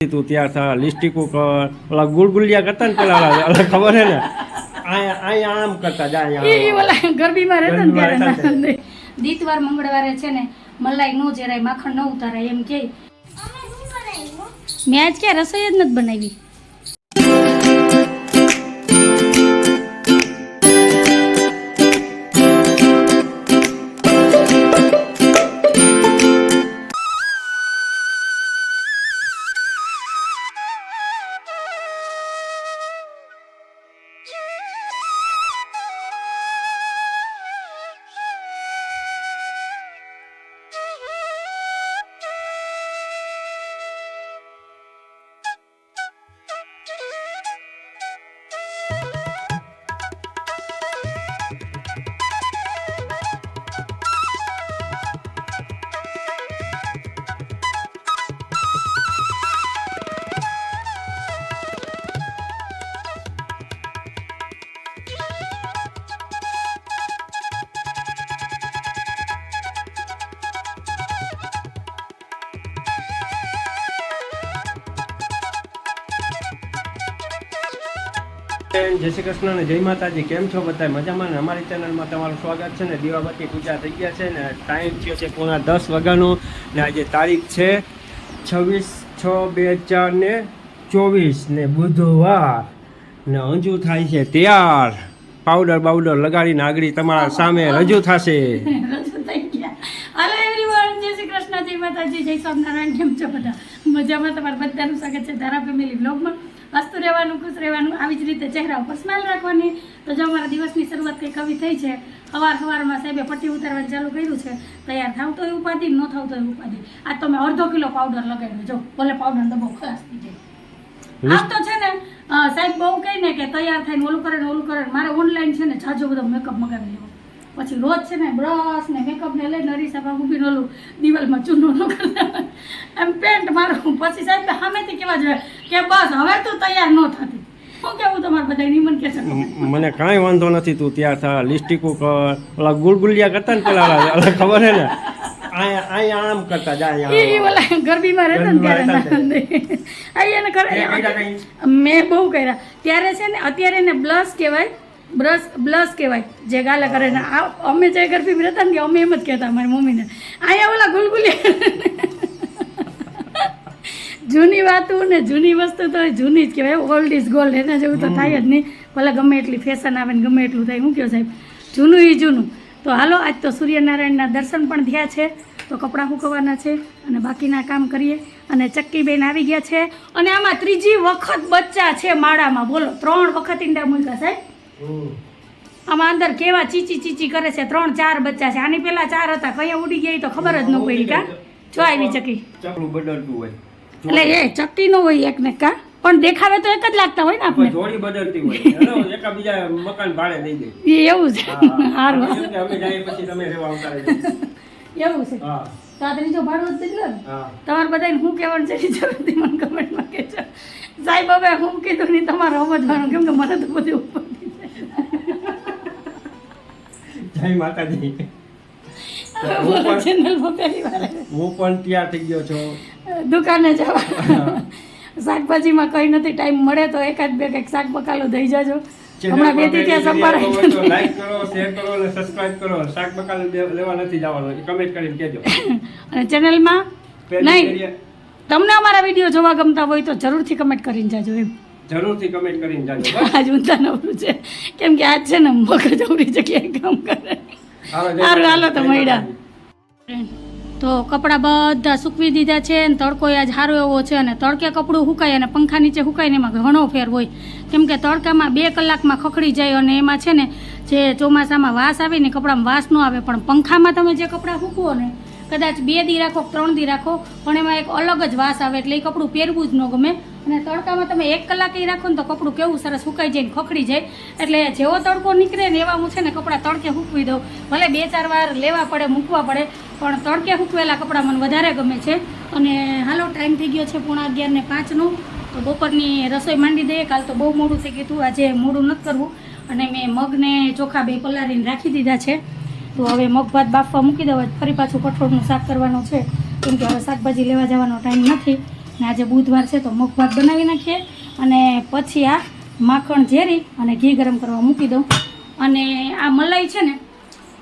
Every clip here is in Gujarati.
તું ત્યાં થા લિસ્ટિકો કર ઓલા ગુલગુલિયા કરતા ને પેલા ખબર છે ને? અહીંયા અહીંયા આમ કરતા જાય એ ઓલા ગરબીમાં રહેતા ને ત્યારે દીતવાર મંગળવારે છે ને મલાઈ નો જરાય માખણ ન ઉતારાય એમ કે. મેં આજ ક્યાં રસોઈ જ નથી બનાવી. જય શ્રી કૃષ્ણ અને જય માતાજી. કેમ છો બધા મજામાં ને? અમારી ચેનલમાં તમારું સ્વાગત છે ને? દીવાબત્તી પૂજા થઈ ગયા છે ને? ટાઈમ થયો છે પોણા દસ વાગ્યાનો ને આજે તારીખ છે છવ્વીસ છ બે હજાર ને ચોવીસ ને બુધવાર ને અંજુ થાય છે તૈયાર. પાવડર બાવડર લગાડીને આગળ તમારા સામે રજૂ થશે. જય માતાજી, જય સ્વામિનારાયણ. કેમ છો બધા? મજામાં? તમારા બધાનું સ્વાગત છે ધારા ફેમિલી બ્લોગમાં હસતું રહેવાનું ખુશ રહેવાનું આવી જ રીતે ચહેરા ઉપર સ્માઇલ રાખવાની. તો જો અમારા દિવસની શરૂઆત કંઈક આવી થઈ છે સવાર સવારમાં સાહેબે પટ્ટી ઉતારવાનું ચાલુ કર્યું છે તૈયાર થાવ તો એ ઉપાધિ ન થાવ તો એ ઉપાધિ. આ તો મેં અડધો કિલો પાવડર લગાવ્યો જો ભલે પાવડર ડબ્બો ખલાસ થઈ જાય. આમ તો છે ને સાહેબ બહુ કહે ને કે તૈયાર થઈને ઓલું કરે ને ઓલું કરે મારે ઓનલાઈન છે ને જાજો બધો મેકઅપ મગાવી લેવો. પછી રોજ છે ને બ્રશ ને મેકઅપ ને લઈને અરીસા ઊભી નોલું દિવાલમાં ચૂનો ન કરતા એમ પેન્ટ મારું. પછી સાહેબ સામેથી કેવા જોઈએ કે બસ હવે તું તૈયાર ન થતી. શું કેવું તમારે બધા નિમન કે મને કાંઈ વાંધો નથી તું ત્યાં થા લિસ્ટિકો ઓલા ગુલગુલિયા કરતા ને પેલા ખબર છે ને? આમ કરતા જાય એ ઓલા ગરબીમાં રહેતા ને ત્યારે એને કરે મેં બહુ કર્યા. ત્યારે છે ને અત્યારે એને બ્લશ કહેવાય બ્રશ, બ્લશ કહેવાય. જે ગાલે કરે ને આ અમે જે ગરબી રહેતા ને અમે એમ જ કહેતા મારી મમ્મીને. અહીંયા ઓલા ગુલગુલી જૂની વાતો ને જૂની વસ્તુ તો જૂની જ કહેવાય. ઓલ્ડ ઇઝ ગોલ્ડ એના જેવું તો થાય જ નહીં. ભલે ગમે એટલી ફેશન આવે ને ગમે એટલું થાય. હું કહો સાહેબ? જૂનું એ જૂનું. તો હાલો, આજ તો સૂર્યનારાયણના દર્શન પણ થયા છે. તો કપડાં સૂકવવાના છે અને બાકીના કામ કરીએ. અને ચક્કીબેન આવી ગયા છે. અને આમાં ત્રીજી વખત બચ્ચા છે માળામાં. બોલો, ત્રણ વખત ઈંડા મૂક્યા સાહેબ. આમાં અંદર કેવા ચીચી ચીચી કરે છે ત્રણ ચાર બચ્ચા છે. આની પેલા ચાર હતા કઈ ઉડી ગયા તો ખબર જ ન પડી કા? જો આવી ચકી. બદલતું હોય. એટલે એ ચકટી નો હોય એક ને કા? પણ દેખાવે તો એક જ લાગતા હોય ને આપણે જોડી બદલતી હોય. એકાબીજા મકાન ભાડે લઈ દે એ એવું છે. હા. સારું અમે જઈએ પછી તમે રહેવા ઉતારે એવું છે. હા. ભાડો જ તમારે બધાને કહેવાનું છે? એ જરૂરથી મને કમેન્ટમાં કહેજો. સાહેબ હવે હું કીધું નહીં તમારે સમજવાનું કેમ કે મને તો બધું ઉપર જય માતાજી. બોલો ચેનલમાં પહેલી વાર આવ્યા. હું પણ તૈયાર થઈ ગયો છું. દુકાને જવા. શાકભાજીમાં કઈ નથી ટાઈમ મળે તો એકાદ બે કંઈક શાક બકાલો દઈ જાજો. હમણાં બેથી ત્યાં સંભાળાય. લાઈક કરો શેર કરો અને સબસ્ક્રાઇબ કરો. શાક બકાલ લેવા નથી જવાનું. કમેન્ટ કરીને કહેજો. અને ચેનલમાં નહીં. તમને અમારા વીડિયો જોવા ગમતા હોય તો જરૂરથી કમેન્ટ કરીને જાજો એમ. જરૂરથી કમેન્ટ કરીને જાણજો આજ ઊંધા નવરું છે. કેમ કે આજ છે ને મગજ અવરી જગ્યાએ કામ કરે. સારું હાલો તો મળ્યા. તો કપડાં બધા સૂકવી દીધા છે અને તડકો આજ સારો એવો છે અને તડકે કપડું સુકાય અને પંખા નીચે સુકાય ને એમાં ઘણો ફેર હોય. કેમ કે તડકામાં બે કલાકમાં ખખડી જાય અને એમાં છે ને જે ચોમાસામાં વાસ આવે ને કપડામાં વાસ ન આવે. પણ પંખામાં તમે જે કપડાં સૂકવો ને કદાચ બે દી રાખો ત્રણ દી રાખો પણ એમાં એક અલગ જ વાસ આવે એટલે એ કપડું પહેરવું જ ન ગમે. અને તડકામાં તમે એક કલાક એ રાખો ને તો કપડું કેવું સરસ સુકાઈ જાય ને ખખડી જાય. એટલે જેવો તડકો નીકળે ને એવા હું છે ને કપડાં તડકે સૂકવી દઉં. ભલે બે ચાર વાર લેવા પડે, મૂકવા પડે, પણ તડકે સૂકવેલા કપડાં મને વધારે ગમે છે. અને હાલો ટાઈમ થઈ ગયો છે પૂણા અગિયાર ને પાંચનો તો બપોરની રસોઈ માંડી દઈએ. કાલ તો બહુ મોડું થઈ ગયું હતું. આજે મોડું નથી કરવું. અને મેં મગને ચોખા બે પલાળીને રાખી દીધા છે. તો હવે મગ ભાત બાફવા મૂકી દઉં. ફરી પાછું કઠોળનું શાક કરવાનું છે. કેમ કે હવે શાકભાજી લેવા જવાનો ટાઈમ નથી. ને આજે બુધવાર છે તો મગ ભાત બનાવી નાખીએ. અને પછી આ માખણ ઝેરી અને ઘી ગરમ કરવા મૂકી દઉં. અને આ મલાઈ છે ને,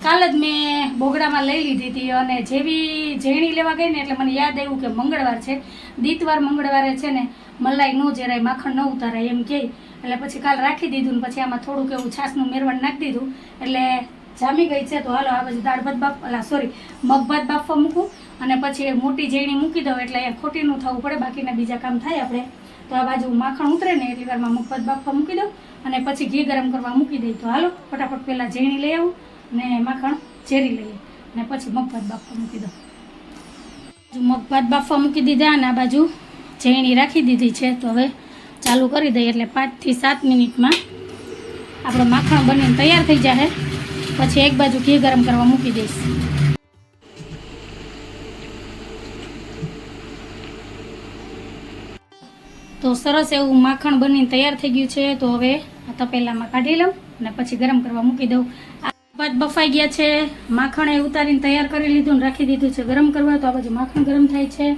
કાલ જ મેં બોગડામાં લઈ લીધી હતી અને જેવી ઝેણી લેવા ગઈ ને એટલે મને યાદ આવ્યું કે મંગળવાર છે. દીતવાર મંગળવારે છે ને, મલાઈ ન જરાય માખણ ન ઉતારાય એમ કહે એટલે પછી કાલ રાખી દીધું ને પછી આમાં થોડુંક એવું છાસનું મેરવણ નાખી દીધું. એટલે જામી ગઈ છે, તો હાલો આ બાજુ દાળ ભાત બાફ, અલા સોરી મગ ભાત બાફવા મૂકું અને પછી મોટી જેણી મૂકી દઉં, એટલે અહીંયા ખોટીનું થવું પડે, બાકીના બીજા કામ થાય આપણે. તો આ બાજુ માખણ ઉતરે ને એટલી વારમાં મગ ભાત બાફવા મૂકી દઉં અને પછી ઘી ગરમ કરવા મૂકી દઈ. તો હાલો, ફટાફટ પહેલાં ઝેણી લઈ આવું ને માખણ ઝેરી લઈએ અને પછી મગભાત બાફવા મૂકી દઉં. મગ મગભાત બાફવા મૂકી દીધા અને આ બાજુ ઝેણી રાખી દીધી છે. તો હવે ચાલુ કરી દઈએ, એટલે પાંચથી સાત મિનિટમાં આપણો માખણ બનીને તૈયાર થઈ જાય પછી એક બાજુ ઘી ગરમ કરવા મૂકી દઈશ. તો સરસ એવું માખણ બનીને તૈયાર થઈ ગયું છે. તો હવે આ તપેલામાં કાઢી લઉં અને પછી ગરમ કરવા મૂકી દઉં. ભાત બફાઈ ગયા છે. માખણ એ ઉતારીને તૈયાર કરી લીધું ને રાખી દીધું છે ગરમ કરવા. તો આ બાજુ માખણ ગરમ થાય છે.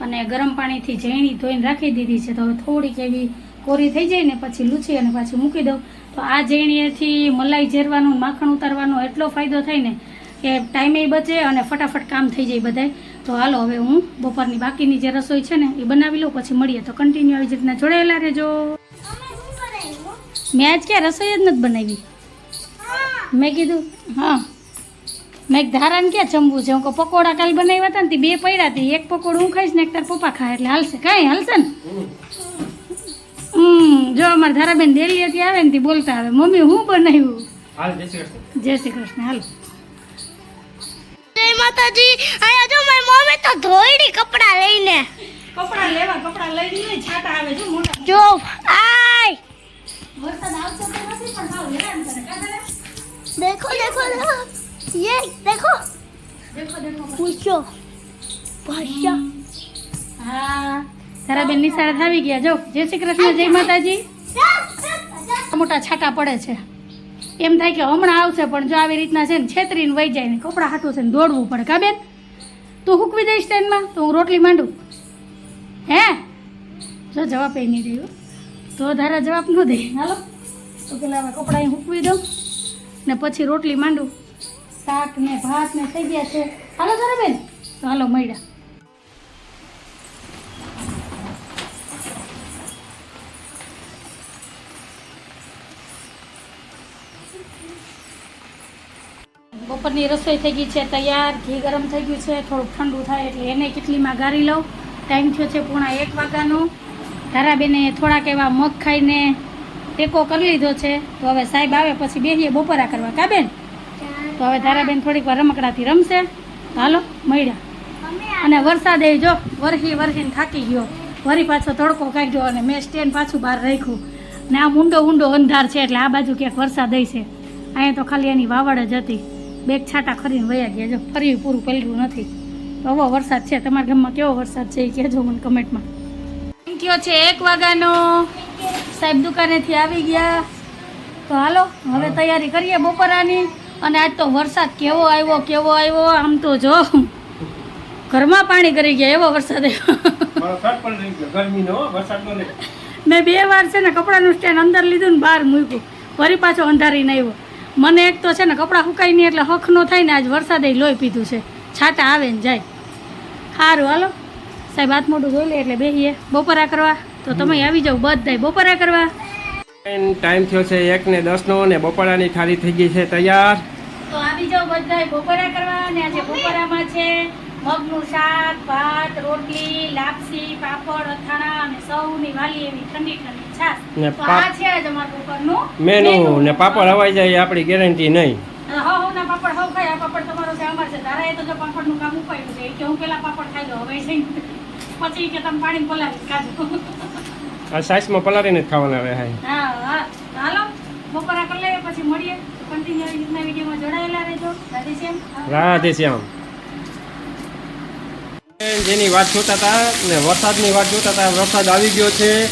અને ગરમ પાણીથી ઝેણી ધોઈને રાખી દીધી છે. તો હવે થોડીક એવી કોરી થઈ જાય ને પછી લૂછી અને પાછી મૂકી દઉં. તો આ ઝેણીએથી મલાઈ ઝેરવાનો માખણ ઉતારવાનો એટલો ફાયદો થાય ને કે ટાઈમે બચે અને ફટાફટ કામ થઈ જાય બધાય. તો હાલો હવે હું બપોરની બાકીની જે રસોઈ છે ને એ બનાવી લઉં પછી મળીએ. તો કન્ટિન્યુ આવી જ રીતના જોડાયેલા રહેજો. મેં આજ ક્યાં રસોઈ જ નથી બનાવી. મેં કીધું હા. મેં ધારાને ક્યાં જમવું છે? હું કહું પકોડા કાલ બનાવ્યા હતા ને તે બે પડ્યા હતી. એક પકોડું હું ખાઈશ ને એક તાર પપ્પા ખાય. એટલે હાલશે. કાંઈ હાલશે ને? હમ જો અમારે ધારાબેન હતી આવે ને બોલતા આવે. મમ્મી હું બનાવ્યું? જય શ્રી કૃષ્ણ. હાલો. જય માતાજી અહીંયા જો મારી મમ્મી તો ધોઈડી કપડા લઈને. કપડા લેવા કપડા લઈને છાટા આવે જો મોટા. જો આય. વરસાદ આવતો નથી પણ હાવ હેરાન કરે. દેખો દેખો યે દેખો. દેખો દેખો. પૂછો. ભાષા હા. તારા બેન નિશાળે આવી ગયા. જો, જય શ્રી કૃષ્ણ, જય માતાજી. મોટા છાટા પડે છે. એમ થાય કે હમણાં આવશે, પણ જો આવી રીતના છે ને છેતરીને વહી જાય ને કપડાં હાટું છે ને દોડવું પડે. કા બેન? તું હુકવી દઈશ ટ્રેનમાં તો હું રોટલી માંડું. હે? જો જવાબ એ નહીં રહ્યો. તો ધારા જવાબ ન દે. હાલો. તો પેલા કપડાં હૂકવી દઉં ને પછી રોટલી માંડું. શાક ને ભાત ને થઈ ગયા છે. હાલો તારા બેન તો હાલો મળ્યા. બપોરની રસોઈ થઈ ગઈ છે, તૈયાર, ઘી ગરમ થઈ ગયું છે, થોડુંક ઠંડુ થાય એટલે એને કેટલીમાં ગાળી લઉં. ટાઈમ થયો છે પૂણા એક વાગ્યાનો. ધારાબેને થોડાક એવા મગ ખાઈને ટેકો કરી લીધો છે. તો હવે સાહેબ આવે પછી બેસીએ બપોરા કરવા. કા બેન? તો હવે ધારાબેન થોડીક વાર રમકડાથી રમશે. હાલો, મળ્યા. અને વરસાદ એ જો વરહી વરહીને થાકી ગયો. વરી પાછો તડકો કાઢ્યો અને મેં સ્ટેન્ડ પાછું બહાર રાખ્યું. ને આ ઊંડો ઊંડો અંધાર છે એટલે આ બાજુ ક્યાંક વરસાદ હશે અહીંયા તો ખાલી એની વાવડ જ હતી. બેગ છાટા ખરીને વયા ગયા. જો ફરી પૂરું પલર્યું નથી. તો હવે વરસાદ છે. તમારા ગામમાં કેવો વરસાદ છે એ કહેજો મને કમેન્ટમાં. થયો છે એક વાગ્યાનો. સાહેબ દુકાનેથી આવી ગયા. તો હાલો હવે તૈયારી કરીએ બપોરાની. અને આજ તો વરસાદ કેવો આવ્યો કેવો આવ્યો આમ તો જો. ઘરમાં પાણી કરી ગયા એવો વરસાદ આવ્યો. મેં બે વાર છે ને કપડાનું સ્ટેન્ડ અંદર લીધું ને બહાર મૂક્યું. ફરી પાછો અંધારીને આવ્યો. મને એક તો છે ને કપડાં સુકાઈ નહીં એટલે હખ નો થાય ને આજ વરસાદે લોહી પીધું છે. છાટા આવે ને જાય. સારું હાલો. સાહેબ હાથ મોઢું જોઈ લે એટલે બેહીએ. બપોરા કરવા. તો તમે આવી જાઓ બધાય બપોરા કરવા. ટાઈમ થયો છે એક ને દસ નો ને બપોરાની થાળી થઈ ગઈ છે તૈયાર. તો આવી જાઓ બધાય બપોરા કરવા અને આજે બપોરામાં છે. મગનું શાક ભાત રોટલી લાપસી પાપડ અથાણા અને સૌની વાલી એવી ઠંડી ઠંડી છાશ. ને તો આ છે જ અમારા બપોરનું મેનુ ને પાપડ હવાઈ જાય આપણી ગેરંટી નહીં. હા હું ના પાપડ હવ ખાય આ પાપડ તમારો છે અમાર છે. તારા એ તો જો પાપડનું કામ ઉપાડ્યું છે કે હું પેલા પાપડ ખાઈ લઉં હવે છે. પછી કે તમે પાણી પલાળી કાઢો આ સાઈઝમાં પલાળીને જ ખાવાના રહે હા હા. હાલો બપોરા કરી લઈએ પછી મળીએ. કન્ટિન્યુ આવી રીતના વિડીયોમાં જોડાયેલા રહેજો. રાધે શ્યામ. રાધે શ્યામ. જેની વાત જોતા હતા ને વરસાદની વાત જોતા હતા વરસાદ આવી ગયો છે.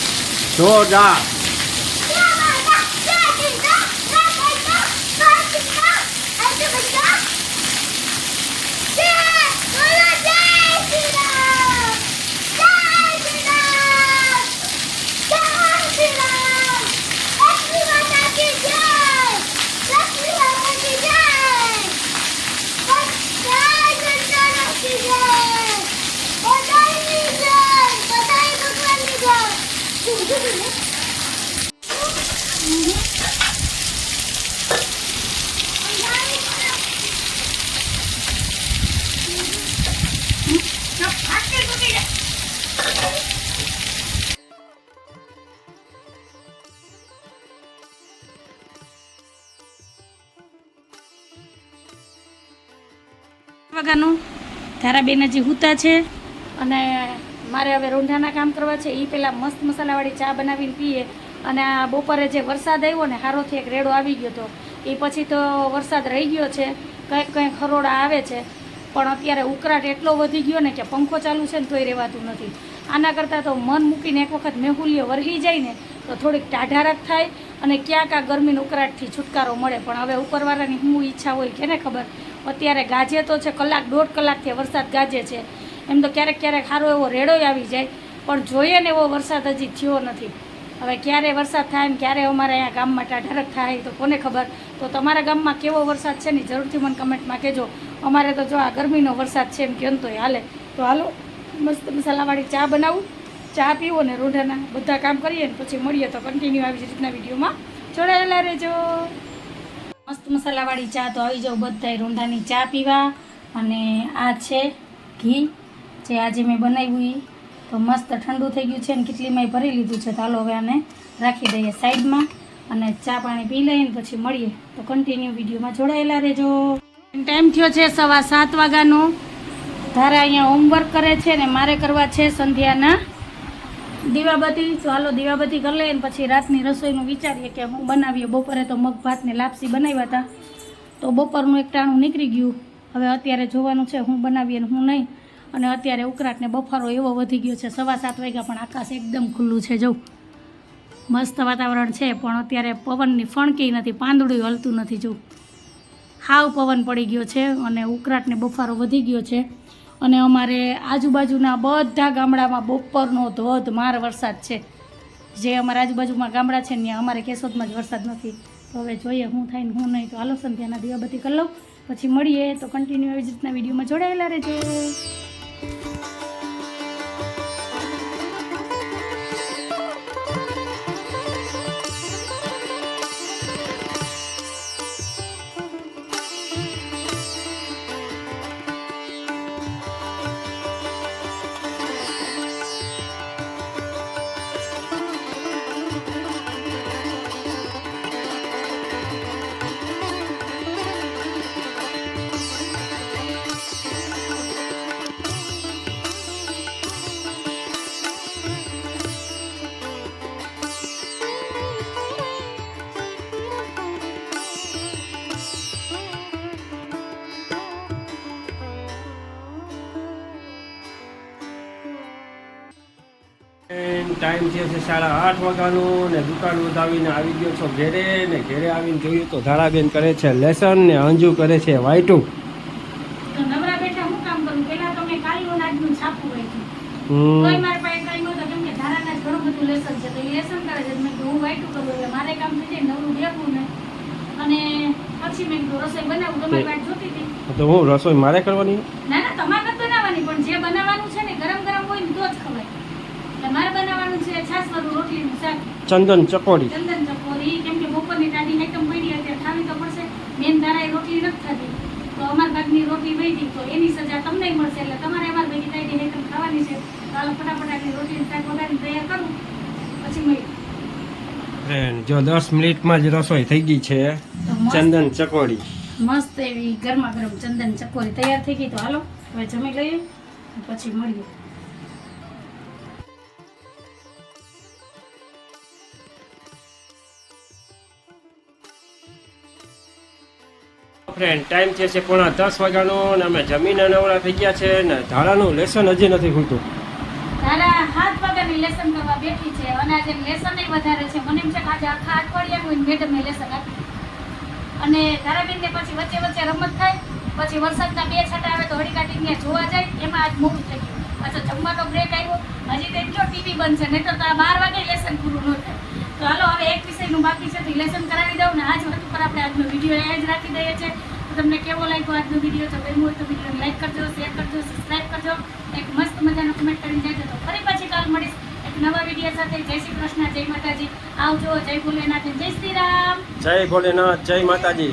જોરદાર. વાગ્યાનું ધારાબેન હજી હૂતા છે? અને મારે હવે રોંઢાના કામ કરવા છે. એ પહેલાં મસ્ત મસાલાવાળી ચા બનાવીને પીએ. અને આ બપોરે જે વરસાદ આવ્યો ને, હારોથી એક રેડો આવી ગયો હતો એ પછી તો વરસાદ રહી ગયો છે. કંઈક કંઈક ખરોડા આવે છે. પણ અત્યારે ઉકળાટ એટલો વધી ગયો ને કે પંખો ચાલુ છે ને તોય રહેવાતું નથી. આના કરતાં તો મન મૂકીને એક વખત મેહુલીઓ વરહી જાય ને, તો થોડીક ટાઢારક થાય અને ક્યાંક આ ગરમીની ઉકળાટથી છુટકારો મળે. પણ હવે ઉપરવાળાની શું ઈચ્છા હોય, કેને ખબર? અત્યારે ગાજે તો છે, કલાક, દોઢ કલાકથી વરસાદ ગાજે છે. એમ તો ક્યારેક ક્યારેક સારો એવો રેડોય આવી જાય, પણ જોઈએ ને એવો વરસાદ હજી થયો નથી. હવે ક્યારે વરસાદ થાય ને ક્યારે અમારે અહીંયા ગામમાં ટાઢરક થાય તો કોને ખબર? તો તમારા ગામમાં કેવો વરસાદ છે ને જરૂરથી મને કમેન્ટમાં કહેજો. અમારે તો જો આ ગરમીનો વરસાદ છે એમ કેમ તોય હાલે. તો હાલો, મસ્ત મસાલાવાળી ચા બનાવું. ચા પીવો ને રોઢાના બધા કામ કરીએ ને પછી મળીએ તો કન્ટિન્યુ આવી જ રીતના વિડીયોમાં. જોડાયેલા રહેજો. મસ્ત મસાલાવાળી ચા તો આવી જાવ બધા રોંઢાની ચા પીવા. અને આ છે ઘી, જે આજે મેં બનાવ્યું એ તો મસ્ત ઠંડુ થઈ ગયું છે ને કેટલીમાં ભરી લીધું છે. તો હાલો હવે આને રાખી દઈએ સાઈડમાં અને ચા પાણી પી લઈને પછી મળીએ. તો કન્ટિન્યુ વિડીયોમાં જોડાયેલા રહેજો. ટાઈમ થયો છે સવા સાત વાગ્યાનો. ધારા અહીંયા હોમવર્ક કરે છે ને મારે કરવા છે સંધ્યાના દીવાબત્તી ચાલો દીવાબત્તી કરી લઈએ પછી રાતની રસોઈનું વિચારીએ કે હું બનાવીએ. બપોરે તો મગ ભાતને લાપસી બનાવ્યા હતા. તો બપોરનું એક ટાણું નીકળી ગયું. હવે અત્યારે જોવાનું છે હું બનાવીએ ને હું નહીં. અને અત્યારે ઉકરાટને બફારો એવો વધી ગયો છે. સવા સાત વાગ્યા પણ આકાશ એકદમ ખુલ્લું છે જવું મસ્ત વાતાવરણ છે, પણ અત્યારે પવનની ફણકી નથી પાંદડું હલતું નથી જવું હાવ પવન પડી ગયો છે અને ઉકરાટને બફારો વધી ગયો છે. અને અમારે આજુબાજુના બધા ગામડામાં બપોરનો ધોધમાર વરસાદ છે. જે અમારા આજુબાજુમાં ગામડા છે ને ત્યાં અમારે કેશોદમાં જ વરસાદ નથી. તો હવે જોઈએ હું થાય ને હું નહીં તો આલોસન સંધ્યાના દીવાબત્તી કરી લઉં. પછી મળીએ તો કન્ટિન્યુ એવી જ રીતના વિડીયોમાં જોડાયેલા રહેજો. ટાઈમ થયો છે સાડા આઠ વાગ્યાનો ને દુકાન વધાવીને આવી ગયો છો ઘેરે ને ઘેરે આવીને જોયું તો ધારાબેન કરે છે લેસન ને અંજુ કરે છે જ હતી. તો હું રસોઈ મારે કરવાની ના ના તમારે નથી બનાવવાની પણ જે બનાવવાનું છે ને ગરમ ગરમ હોય ને તો જ ખવાય એટલે મારે બનાવવાનું છે છાસવાળું રોટલીનું શાક. ચંદન ચકોડી ચંદન ચકોરી કેમ કે બપોરની ટાઢી આઈટમ પડી અત્યારે ખાવી તો પડશે. મેન ધારાએ રોટલી નથી ખાધી. તો અમારા ભાગની રોટલી વહી તો એની સજા તમને મળશે. એટલે તમારે અમારા ભેગી ટાઢી આઈટમ ખાવાની છે. તો હાલો ફટાફટ આટલી રોટલી શાક વગાડીને તૈયાર કરું. પછી મળી ફ્રેન્ડ જો દસ મિનિટમાં જ રસોઈ થઈ ગઈ છે. ચંદન ચકોડી મસ્ત એવી ગરમા ગરમ ચંદન ચકોરી તૈયાર થઈ ગઈ. તો હાલો હવે જમી લઈએ પછી મળીએ. ફ્રેન્ડ ટાઈમ છે છે પોણા દસ વાગ્યાનો ને અમે જમીને નવરા થઈ ગયા છે ને ધારાનું લેસન હજી નથી ખૂલતું તારા હાથ પગારની લેસન કરવા બેઠી છે. અને આજે લેસન વધારે છે. મને એમ છે આજે આખા અઠવાડિયાનું મેડમે લેસન આપી. અને તારાબેનને પછી વચ્ચે વચ્ચે રમત થાય, પછી વરસાદના બે છાંટા આવે તો હળી કાઢીને જોવા જાય, એમાં આજ મોડું થઈ ગયું. પાછો જમવાનો બ્રેક આવ્યો. હજી તો એટલો ટીવી બંધ છે, નહીતર તો બાર વાગે લેસન પૂરું ન થાય. તો હાલો, હવે એક વિષયનું બાકી છે તો લેસન કરાવી દઉં ને આજ વાત પર આપણે આજનો વીડિયો અહીંયા જ રાખી દઈએ છીએ. તો તમને કેવો લાગ્યો આજનો વીડિયો તો ગમ્યો હોય તો વિડીયોને લાઈક કરજો શેર કરજો સબસ્ક્રાઈબ કરજો. એક મસ્ત મજાનો કમેન્ટ કરીને જજો. તો ફરી પાછી કાલ મળીશ એક નવા વીડિયો સાથે. જય શ્રી કૃષ્ણ, જય માતાજી. આવજો, જય ભોલેનાથ, જય શ્રી રામ. જય ભોલેનાથ, જય માતાજી.